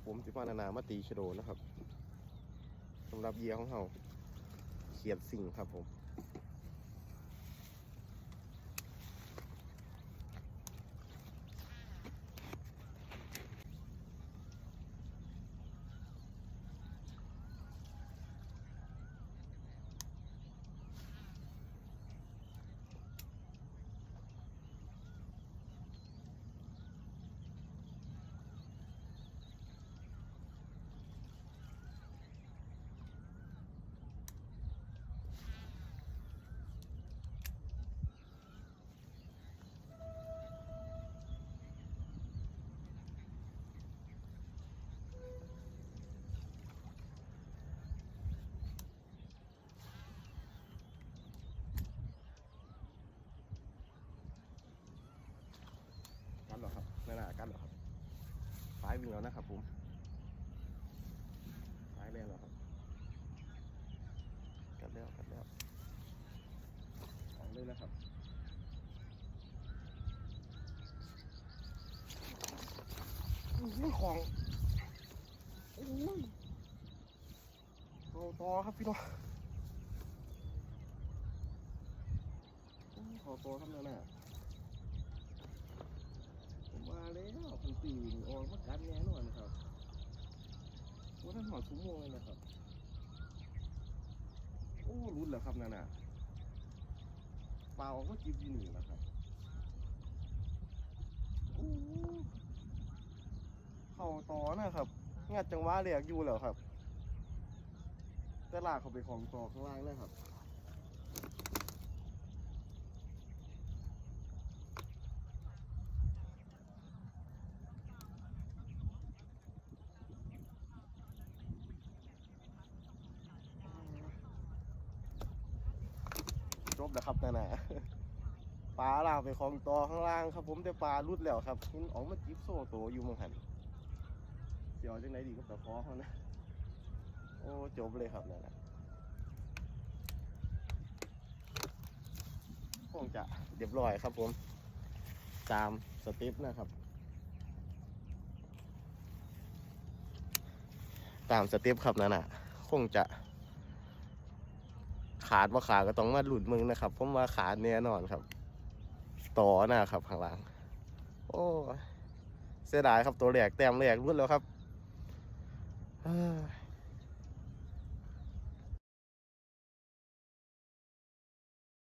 ครับผมสิพานานามาตีชโดนะครับสำหรับเยียของเราเขียดสิ่งครับผม กันเหรอครับนานากันเหรอครับซ้ายวิ่งแล้วนะครับผมซ้ายแรงแล้วครับกันแล้วกันแล้วออกเลยนะครับอุ้ยของอุ้ยโตต่อครับพี่น้องอุ้ยขอตัวครับนานา ผมมาแล้วผมตีวิ่งออก มากัดแน่นอนครับว่าท่านหอดชั่วโมงเลยนะครับ โอ้รุดแล้วครับนั่นน่ะเปล่าก็จิบอยู่หนึ่งแล้วครับโอ้เข่าต่อนะครับ งัดจังหวะเรียกอยู่แล้วครับ แต่ลากเขาไปของต่อข้างล่างเลยครับ จบแล้วครับนั่นน่ะปลาล่างไปคลองตอข้างล่างครับ ผมแต่ปลารุดแล้วครับเห็นออกมาจิบโซ่โตอยู่มังหันเดี๋ยวจังไหนดีกับตะคอเขานะโอ้จบเลยครับนั่นน่ะคงจะเรียบร้อยครับผมตามสเต็ปนะครับ ตามสเต็ปครับนั่นน่ะคงจะ ขาดว่าขาดก็ต้องมาหลุดมึงนะครับผมว่าขาดแน่นอนครับ ต่อหน้าครับข้างหลัง โอ้เสียดายครับตัวแหลกแต้มแหลกรุดแล้วครับเอ้